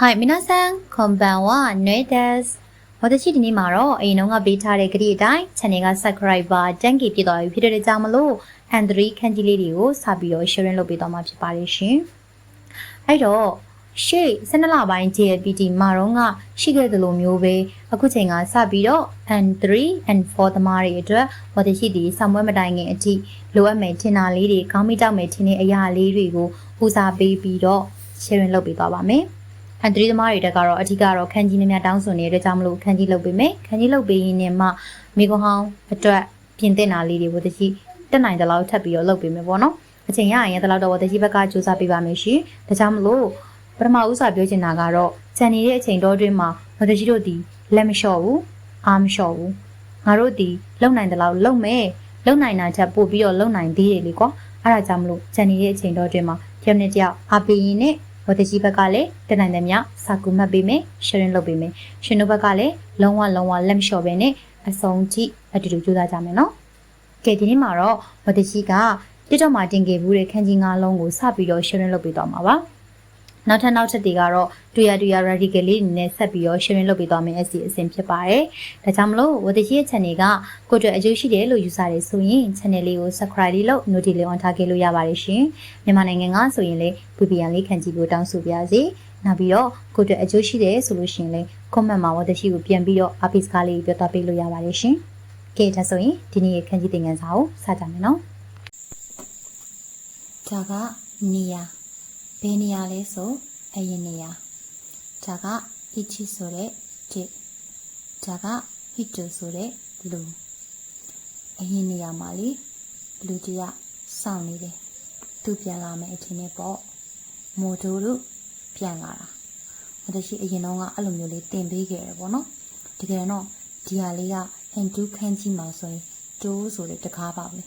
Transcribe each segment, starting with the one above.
はい、皆さん、こんばんは、ぬえです。私ဒီနေ့မှာတော့အရင်တုန်းကပေးထားတဲ့ကြည့်အတိုင်း channel က subscriber တန်းကြီးပြည့်သွားပြီဖြစ်တဲ့ကြောင့်မလို့ N3 ခန်းကြီးလေးတွေကိုစပြီးတော့ sharing လုပ်ပေးသွားမှာဖြစ်ပါတယ်ရှင်။အဲ့တော့ရှေ့12လပိုင်း JLPT မှာတော့ကရှိခဲ့သလိုမျိုးပဲအခုချိန်ကစပြီးတော့ N3 N4 သမားတွေအတွက်ဝတ်ရှိဒီဆောင်းပွဲမတိုင်ခင်အထိလိုအပ်မယ်ထင်တာလေးတွေခေါင်းမိတောက်မယ်ထင်တဲ့အရာလေးတွေကိုဦးစားပေးပြီးတော့ sharing လုပ်ပေးသွားပါမယ်။ အန်တရီသမားတွေတက်ကတော့အထူးကတော့ခန်းကြီးများများတောင်းဆိုနေတဲ့အတွက်ကြောင့်မလို့ခန်းကြီးလုပ်ပေးမယ်ခန်းကြီးလုပ်ပေးရင်းနဲ့မှမိကွန်ဟောင်းအတွက်ပြင်သင့်တာလေးတွေကိုတရှိတက်နိုင်တဲ့လောက်ထပ်ပြီးတော့လုပ်ပေးမယ်ပေါ့နော်အချိန်ရရင်တဲ့လောက်တော့တရှိဘက်ကစူးစမ်းပေးပါမယ်ရှင်ဒါကြောင့်မလို့ပထမဦးစွာပြောချင်တာကတော့ခြံနေတဲ့အချိန်တော်တွင်းမှာတရှိတို့ဒီလက်မလျှော့ဘူးအားမလျှော့ဘူးငါတို့ဒီလုံနိုင်တဲ့လောက်လုံမယ်လုံနိုင်တာချက်ပို့ပြီးတော့လုံနိုင်သေးတယ်လေကွာအဲ့ဒါကြောင့်မလို့ခြံနေတဲ့အချိန်တော်တွင်းမှာတယောက်နဲ့တယောက်အားပေးရင်းနဲ့ ဝတကြီးဘက်ကလည်းတနိုင်တဲ့မြစာကူမှတ်ပေးမယ် sharing လုပ်ပေးမယ်ရှင်တို့ဘက်ကလည်းလုံးဝလုံးဝလက်မလျှော့ပဲနဲ့အဆုံးထိအတူတူကြိုးစားကြမယ်နော်ကဲဒီနေ့မှာတော့ဝတကြီးက TikTok မှာတင်ခဲ့ဘူးတဲ့ခန်းကြီးငါးလုံးကိုစပြီးတော့ sharing လုပ်ပေးသွားမှာပါ နောက်ထပ်နောက်ထပ်တွေကတော့တွေ့ရတွေ့ရ radical လေးအနေနဲ့ဆက်ပြီးတော့ sharing လုပ်ပေးသွားမယ်အစီအစဉ်ဖြစ်ပါတယ်ဒါကြောင့်မလို့ဝတကြီးရဲ့ channel ကကိုယ့်အတွက်အကျိုးရှိတယ်လို့ယူဆတယ်ဆိုရင် channel လေးကို subscribe လေးလုပ် notification လေး on ထားခဲ့လို့ရပါတယ်ရှင်မြန်မာနိုင်ငံကဆိုရင်လေ VPN လေးခံကြည့်ဖို့တောင်းဆိုပါရစေနောက်ပြီးတော့ကိုယ့်အတွက်အကျိုးရှိတယ်ဆိုလို့ရှိရင်လေ comment မှာဝတရှိကိုပြန်ပြီးတော့အပိစကားလေးပြောသွားပေးလို့ရပါတယ်ရှင်ကဲဒါဆိုရင်ဒီနေ့ရဲ့ခန်းကြီးသင်ခန်းစာကိုစကြမယ်နော်ဒါကနေရာ ဘယ်နေရာလဲဆိုအရင်နေရာဒါက ichi ဆိုတဲ့တစ်ဒါက hito ဆိုတဲ့လူအရင်နေရာမှာလေလူတယောက်စောင့်နေတယ်သူပြန်လာမယ်အထင်နဲ့ပေါ့မို့တို့တို့ပြန်လာတာဝတရှိအရင်တော့ကအဲ့လိုမျိုးလေးတင်ပေးခဲ့တယ်ပေါ့နော်တကယ်တော့ဒီဟာလေးက N2 ခန်းကြီးမှာဆိုရင်တိုးဆိုတဲ့တကားပါပဲ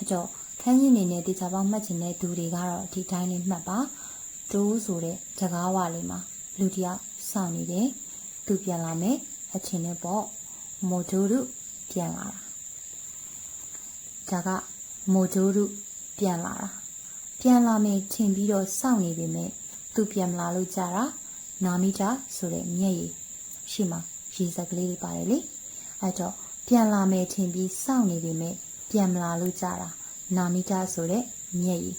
အကြောခန်းကြီးနေနဲ့တေချာပေါင်းမှတ်ချင်တဲ့သူတွေကတော့ဒီတိုင်းလေးမှတ်ပါ တိုးဆိုတဲ့တကားဝလေးမှာလူတယောက်စောင့်နေတယ်သူပြန်လာမယ်အချင်းနဲ့ပေါ့မို့တို့တို့ပြန်လာတာဒါကမို့တို့တို့ပြန်လာတာပြန်လာမယ်ထင်ပြီးတော့စောင့်နေပေမဲ့သူပြန်မလာလို့ကြတာနာမီတာဆိုတဲ့မျက်ရည်ရှိမှရေစက်ကလေးတွေပါတယ်လေအဲ့တော့ပြန်လာမယ်ထင်ပြီးစောင့်နေပေမဲ့ပြန်မလာလို့ကြတာနာမီတာဆိုတဲ့မျက်ရည်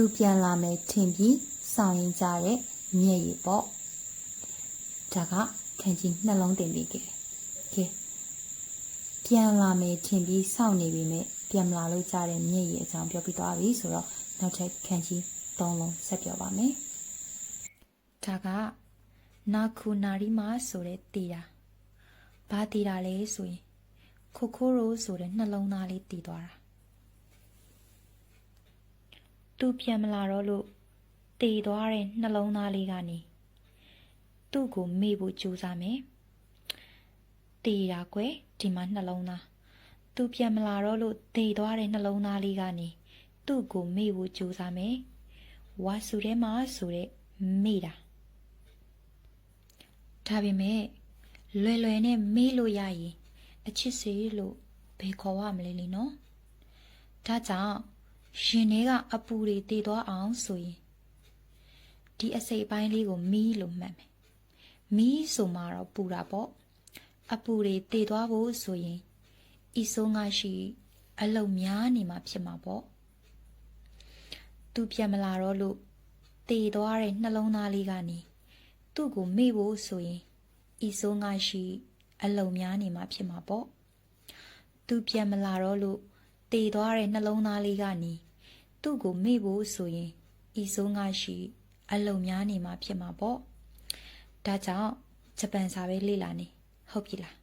သူပြန်လာမယ်ထင်ပြီးစောင့်ရင်ကြတဲ့မျက်ရည်ပေါ့ဒါကခံကြီးနှလုံးတင်ပြီးခဲ့ကဲပြန်လာမယ်ထင်ပြီးစောင့်နေပေမဲ့ပြန်မလာလို့ကြတဲ့မျက်ရည်အကြောင်းပြောပြသွားပြီဆိုတော့နောက်ထပ်ခံကြီး၃လုံးဆက်ပြောပါမယ်ဒါကနာခုနာရီမာဆိုတဲ့တီတာဘာတီတာလဲဆိုရင်ခိုခိုရိုဆိုတဲ့နှလုံးသားလေးတီသွားတာ သူပြန်မလာတော့လို့တီသွားတဲ့နှလုံးသားလေးကနေသူ့ကိုမေ့ဖို့ကြိုးစားမယ်တီတာကွယ်ဒီမှာနှလုံးသားသူပြန်မလာတော့လို့တီသွားတဲ့နှလုံးသားလေးကနေသူ့ကိုမေ့ဖို့ကြိုးစားမယ်ဝါစုထဲမှာဆိုတဲ့မေ့တာဒါပေမဲ့လွယ်လွယ်နဲ့မေ့လို့ရရင်အချစ်စေလို့ဘယ်ခေါ်ရမလဲလीနော်ဒါကြောင့် ရှင်ထဲကအပူတွေတည်သွားအောင်ဆိုရင်ဒီအစိတ်အပိုင်းလေးကိုမီးလို့မှတ်မယ်မီးဆိုမှတော့ပူတာပေါ့အပူတွေတည်သွားဖို့ဆိုရင်ဤဆိုးငါရှိ အလုံများနေမှာဖြစ်မှာပေါ့သူပြန်မလာတော့လို့တည်သွားတဲ့နှလုံးသားလေးကနေသူ့ကိုမေ့ဖို့ဆိုရင်ဤဆိုးငါရှိ အလုံများနေမှာဖြစ်မှာပေါ့သူပြန်မလာတော့လို့တည်သွားတဲ့နှလုံးသားလေးကနေ သူ့ကိုမေ့ဖို့ဆိုရင်ဤဆိုးငါရှိ အလုံများနေမှာဖြစ်မှာပေါ့ဒါကြောင့်ဂျပန်စာပဲလေ့လာနေဟုတ်ပြီလား